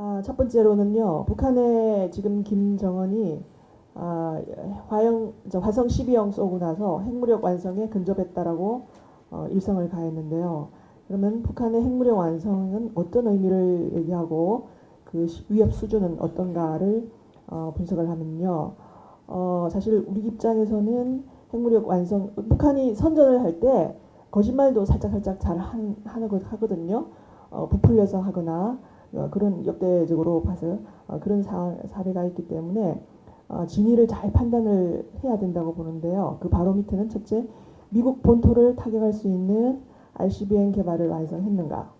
아, 첫 번째로는요. 북한의 지금 김정은이 아, 화영, 저 화성 12형 쏘고 나서 핵무력 완성에 근접했다라고 어, 일성을 가했는데요. 그러면 북한의 핵무력 완성은 어떤 의미를 얘기하고 그 시- 위협 수준은 어떤가를 어, 분석을 하면요. 어, 사실 우리 입장에서는 핵무력 완성 북한이 선전을 할 때 거짓말도 살짝 살짝 잘 한, 하거든요. 어, 부풀려서 하거나 어, 그런 역대적으로 봐서 어, 그런 사, 사례가 있기 때문에 어, 진위를 잘 판단을 해야 된다고 보는데요. 그 바로 밑에는 첫째 미국 본토를 타격할 수 있는 ICBM 개발을 완성했는가.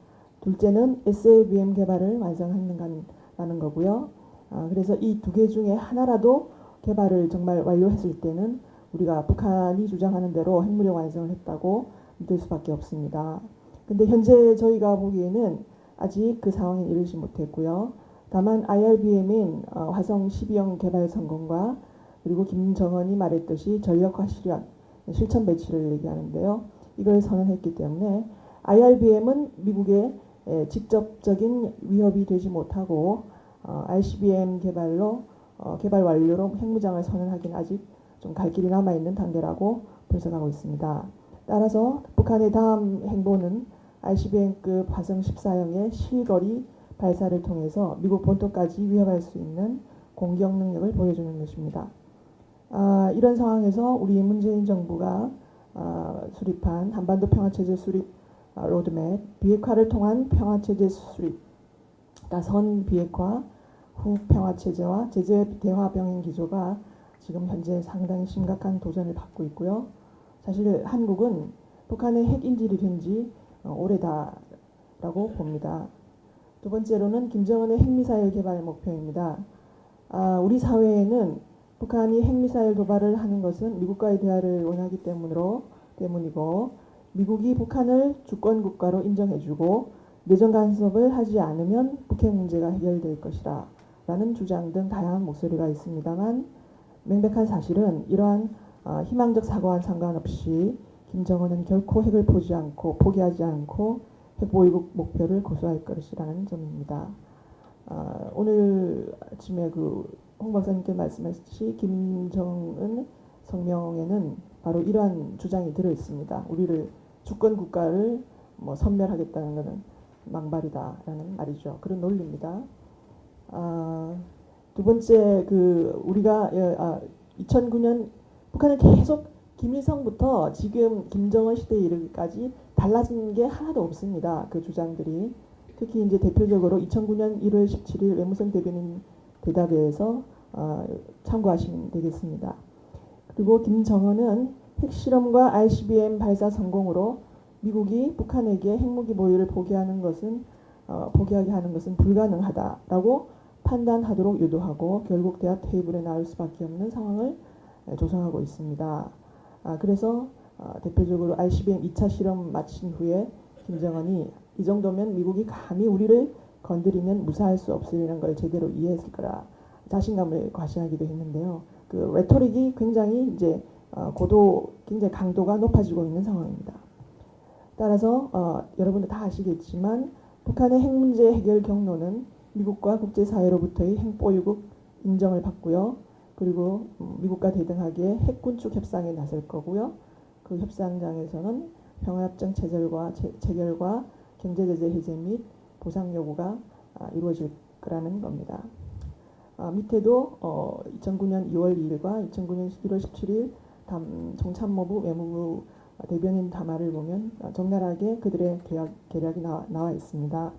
둘째는 SABM 개발을 완성했는가라는 거고요. 아, 그래서 이 두 개 중에 하나라도 개발을 정말 완료했을 때는 우리가 북한이 주장하는 대로 핵무력 완성을 했다고 믿을 수밖에 없습니다. 근데 현재 저희가 보기에는 아직 그 상황에 이르지 못했고요. 다만 IRBM인 어, 화성 12형 개발 성공과 그리고 김정은이 말했듯이 전력화 실현, 실천 배치를 얘기하는데요. 이걸 선언했기 때문에 IRBM은 미국의 에, 직접적인 위협이 되지 못하고 어, ICBM 개발로 어, 개발 완료로 핵무장을 선언하기는 아직 좀 갈 길이 남아 있는 단계라고 분석하고 있습니다. 따라서 북한의 다음 행보는 ICBM급 화성 14형의 실거리 발사를 통해서 미국 본토까지 위협할 수 있는 공격 능력을 보여주는 것입니다. 아, 이런 상황에서 우리 문재인 정부가 아, 수립한 한반도 평화체제 수립 아, 로드맵 비핵화를 통한 평화체제 수립 그러니까 선 비핵화 후 평화체제와 제재 대화 병행 기조가 지금 현재 상당히 심각한 도전을 받고 있고요. 사실 한국은 북한의 핵 인질이 된 지 오래다라고 봅니다. 두 번째로는 김정은의 핵미사일 개발 목표입니다. 아, 우리 사회에는 북한이 핵미사일 도발을 하는 것은 미국과의 대화를 원하기 때문으로 때문이고 미국이 북한을 주권 국가로 인정해주고 내정 간섭을 하지 않으면 북핵 문제가 해결될 것이라 라는 주장 등 다양한 목소리가 있습니다만 명백한 사실은 이러한 어, 희망적 사고와 상관없이 김정은은 결코 핵을 포지 않고 포기하지 않고 핵보유국 목표를 고수할 것이라는 점입니다. 아, 오늘 아침에 그홍 박사님께 말씀하셨듯이 김정은 성명에는 바로 이러한 주장이 들어 있습니다. 우리를 주권 국가를 뭐 선멸하겠다는 것은 망발이다라는 말이죠. 그런 논리입니다. 아, 두 번째 그 우리가 예, 아, 2009년 북한은 계속 김일성부터 지금 김정은 시대에 이르기까지 달라진 게 하나도 없습니다. 그 주장들이 특히 이제 대표적으로 2009년 1월 17일 외무성 대변인 대답에서 어, 참고하시면 되겠습니다. 그리고 김정은은 핵실험과 ICBM 발사 성공으로 미국이 북한에게 핵무기 보유를 포기하는 것은 어, 포기하게 하는 것은 불가능하다라고 판단하도록 유도하고 결국 대화 테이블에 나올 수밖에 없는 상황을 에, 조성하고 있습니다. 아, 그래서 어, 대표적으로 ICBM 2차 실험 마친 후에 김정은이 이 정도면 미국이 감히 우리를 건드리면 무사할 수 없으리라는 걸 제대로 이해했을 거라 자신감을 과시하기도 했는데요. 그 레토릭이 굉장히 이제 어, 고도 굉장히 강도가 높아지고 있는 상황입니다. 따라서 어, 여러분들 다 아시겠지만 북한의 핵 문제 해결 경로는 미국과 국제사회로부터의 핵보유국 인정을 받고요. 그리고 음, 미국과 대등하게 핵군 축 협상에 나설 거고요. 그 협상장에서는 평화협정 체결과 체, 체결과 경제제재 해제 및 보상 요구가 아, 이루어질 거라는 겁니다. 아, 밑에도 어, 2009년 2월 2일과 2009년 1월 17일 담, 정참모부 외무부 대변인 담화를 보면 아, 적나라하게 그들의 계약, 계략이 나, 나와 있습니다.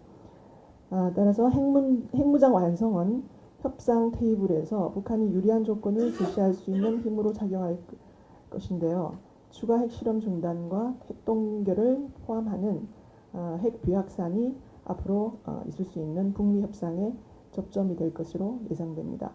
아, 따라서 핵문, 핵무장 완성은 협상 테이블에서 북한이 유리한 조건을 제시할 수 있는 힘으로 작용할 것인데요. 추가 핵실험 중단과 핵동결을 포함하는 어, 핵 비확산이 앞으로 어, 있을 수 있는 북미 협상의 접점이 될 것으로 예상됩니다.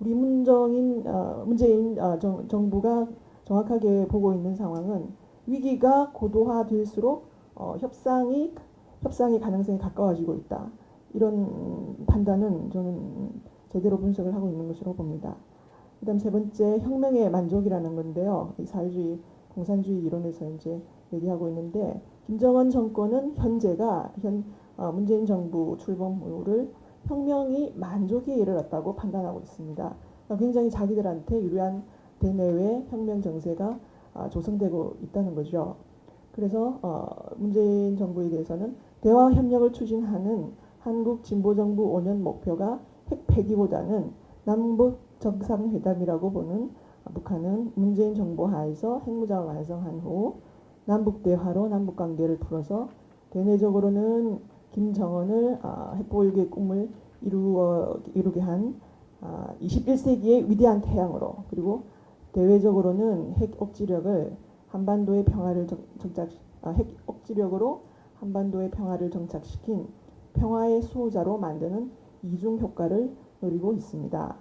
우리 문정인 어, 문재인 어, 정, 정부가 정확하게 보고 있는 상황은 위기가 고도화될수록 어, 협상이 협상의 가능성이 가까워지고 있다. 이런 판단은 저는 제대로 분석을 하고 있는 것으로 봅니다. 그 다음 세 번째 혁명의 만족이라는 건데요. 이 사회주의 공산주의 이론에서 이제 얘기하고 있는데 김정은 정권은 현재가 현 어, 문재인 정부 출범 후를 혁명이 만족에 이르렀다고 판단하고 있습니다. 그러니까 굉장히 자기들한테 유리한 대내외 혁명 정세가 아, 조성되고 있다는 거죠. 그래서 어, 문재인 정부에 대해서는 대화 협력을 추진하는 한국 진보 정부 5년 목표가 핵 폐기보다는 남북 정상회담이라고 보는 북한은 문재인 정부 하에서 핵무장을 완성한 후 남북 대화로 남북 관계를 풀어서 대내적으로는 김정은을 아, 핵보유의 꿈을 이루어 이루게 한 아, 21세기의 위대한 태양으로 그리고 대외적으로는 핵 억지력을 한반도의 평화를 정, 정착 아, 핵 억지력으로 한반도의 평화를 정착시킨 평화의 수호자로 만드는 이중 효과를 노리고 있습니다.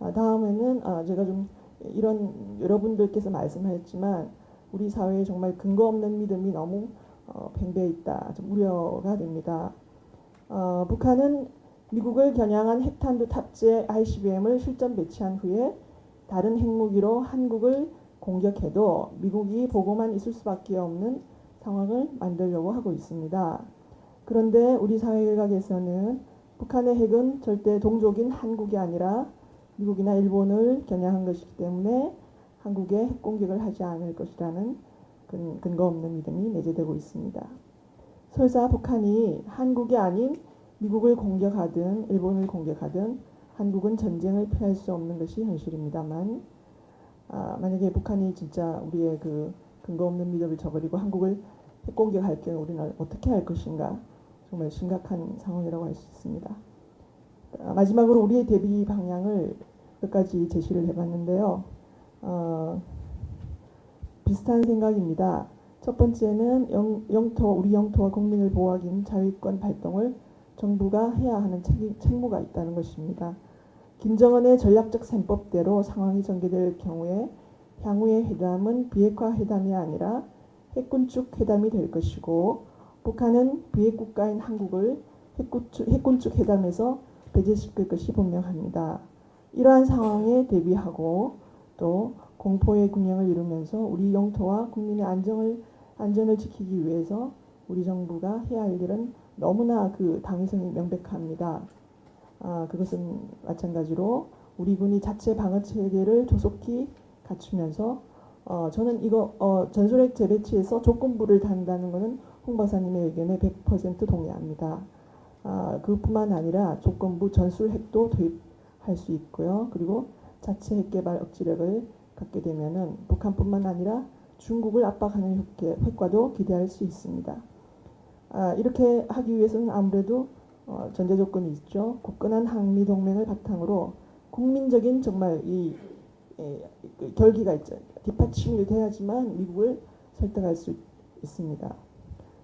아, 다음에는 아, 제가 좀 이런 여러분들께서 말씀하셨지만 우리 사회에 정말 근거 없는 믿음이 너무 어, 팽배해 있다. 좀 우려가 됩니다. 어, 북한은 미국을 겨냥한 핵탄두 탑재 ICBM을 실전 배치한 후에 다른 핵무기로 한국을 공격해도 미국이 보고만 있을 수밖에 없는 상황을 만들려고 하고 있습니다. 그런데 우리 사회각에서는 북한의 핵은 절대 동족인 한국이 아니라 미국이나 일본을 겨냥한 것이기 때문에 한국에 핵 공격을 하지 않을 것이라는 근, 근거 없는 믿음이 내재되고 있습니다. 설사 북한이 한국이 아닌 미국을 공격하든 일본을 공격하든 한국은 전쟁을 피할 수 없는 것이 현실입니다만 아, 만약에 북한이 진짜 우리의 그 근거 없는 믿음을 저버리고 한국을 핵 공격할 경우 우리는 어떻게 할 것인가 정말 심각한 상황이라고 할 수 있습니다. 아, 마지막으로 우리의 대비 방향을 몇 가지 제시를 해봤는데요. 어, 비슷한 생각입니다. 첫 번째는 영, 영토, 우리 영토와 국민을 보호하기 위한 자위권 발동을 정부가 해야 하는 책임, 책무가 있다는 것입니다. 김정은의 전략적 셈법대로 상황이 전개될 경우에 향후의 회담은 비핵화 회담이 아니라 핵군축 회담이 될 것이고 북한은 비핵 국가인 한국을 핵군축, 핵군축 회담에서 배제시킬 것이 분명합니다. 이러한 상황에 대비하고 또 공포의 균형을 이루면서 우리 영토와 국민의 안정을 안전을 지키기 위해서 우리 정부가 해야 할 일은 너무나 그 당위성이 명백합니다. 아, 그것은 마찬가지로 우리 군이 자체 방어 체계를 조속히 갖추면서 어, 저는 이거 어, 전술핵 재배치에서 조건부를 단다는 것은 홍 박사님의 의견에 100% 동의합니다. 아, 그뿐만 아니라 조건부 전술핵도 도입할 수 있고요. 그리고 자체 핵개발 억지력을 갖게 되면은 북한뿐만 아니라 중국을 압박하는 효과도 기대할 수 있습니다. 아, 이렇게 하기 위해서는 아무래도 어, 전제 조건이 있죠. 굳건한 한미 동맹을 바탕으로 국민적인 정말 이 에, 그 결기가 있죠. 뒷받침이 돼야지만 미국을 설득할 수 있습니다.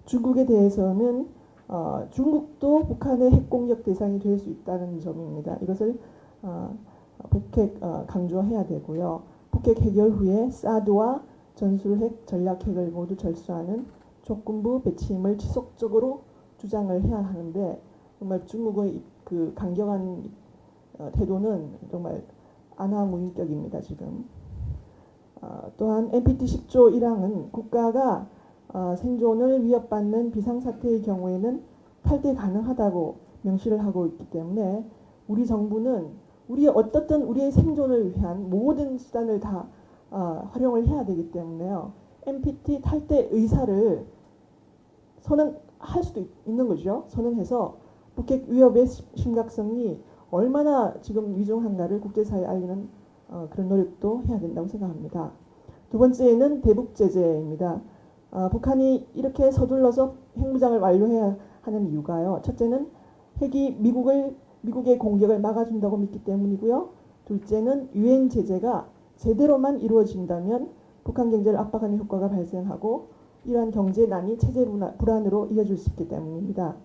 중국에 대해서는 어, 중국도 북한의 핵 공격 대상이 될 수 있다는 점입니다. 이것을 어, 북핵 어, 강조해야 되고요. 북핵 해결 후에 사드와 전술핵, 전략핵을 모두 절수하는 조건부 배치임을 지속적으로 주장을 해야 하는데 정말 중국의 그 강경한 어, 태도는 정말 안하무인격입니다 지금. 어, 또한 NPT 10조 1항은 국가가 어, 생존을 위협받는 비상사태의 경우에는 탈퇴 가능하다고 명시를 하고 있기 때문에 우리 정부는 우리의 어떻든 우리의 생존을 위한 모든 수단을 다 어, 활용을 해야 되기 때문에요. NPT 탈퇴 의사를 선언할 수도 있, 있는 거죠. 선언해서 북핵 위협의 심각성이 얼마나 지금 위중한가를 국제사회에 알리는 어, 그런 노력도 해야 된다고 생각합니다. 두 번째는 대북 제재입니다. 어, 북한이 이렇게 서둘러서 핵무장을 완료해야 하는 이유가요. 첫째는 핵이 미국을 미국의 공격을 막아준다고 믿기 때문이고요. 둘째는 유엔 제재가 제대로만 이루어진다면 북한 경제를 압박하는 효과가 발생하고 이러한 경제난이 체제 불안으로 이어질 수 있기 때문입니다.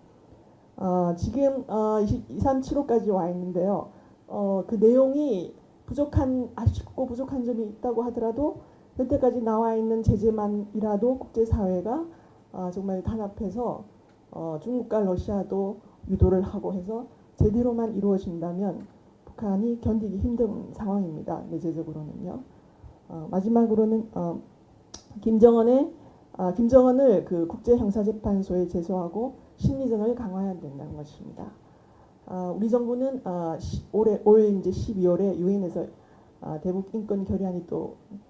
어, 지금 어, 237호까지 와 있는데요. 어, 그 내용이 부족한 아쉽고 부족한 점이 있다고 하더라도 현재까지 나와 있는 제재만이라도 국제사회가 어, 정말 단합해서 어, 중국과 러시아도 유도를 하고 해서 제대로만 이루어진다면 북한이 견디기 힘든 상황입니다. 내재적으로는요. 어, 마지막으로는 어, 김정은의 아, 김정은을 그 국제형사재판소에 제소하고 심리전을 강화해야 된다는 것입니다. 아, 우리 정부는 아, 시- 올해 올 이제 12월에 유엔에서 아, 대북 인권 결의안이 또 음,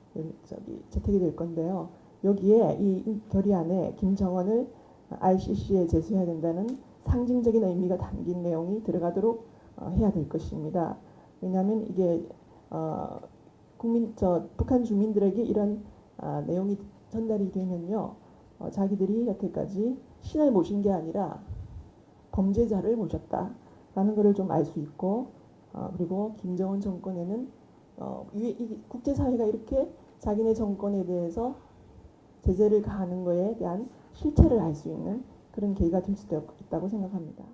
저기 채택이 될 건데요. 여기에 이 인- 결의안에 김정은을 ICC에 제소해야 된다는 상징적인 의미가 담긴 내용이 들어가도록 어, 해야 될 것입니다. 왜냐하면 이게 어, 국민 저 북한 주민들에게 이런 아, 내용이 전달이 되면요, 어, 자기들이 여태까지 신을 모신 게 아니라 범죄자를 모셨다라는 것을 좀 알 수 있고, 어, 그리고 김정은 정권에는 어, 이, 이 국제사회가 이렇게 자기네 정권에 대해서 제재를 가하는 거에 대한 실체를 알 수 있는 그런 계기가 될 수도 있다고 생각합니다.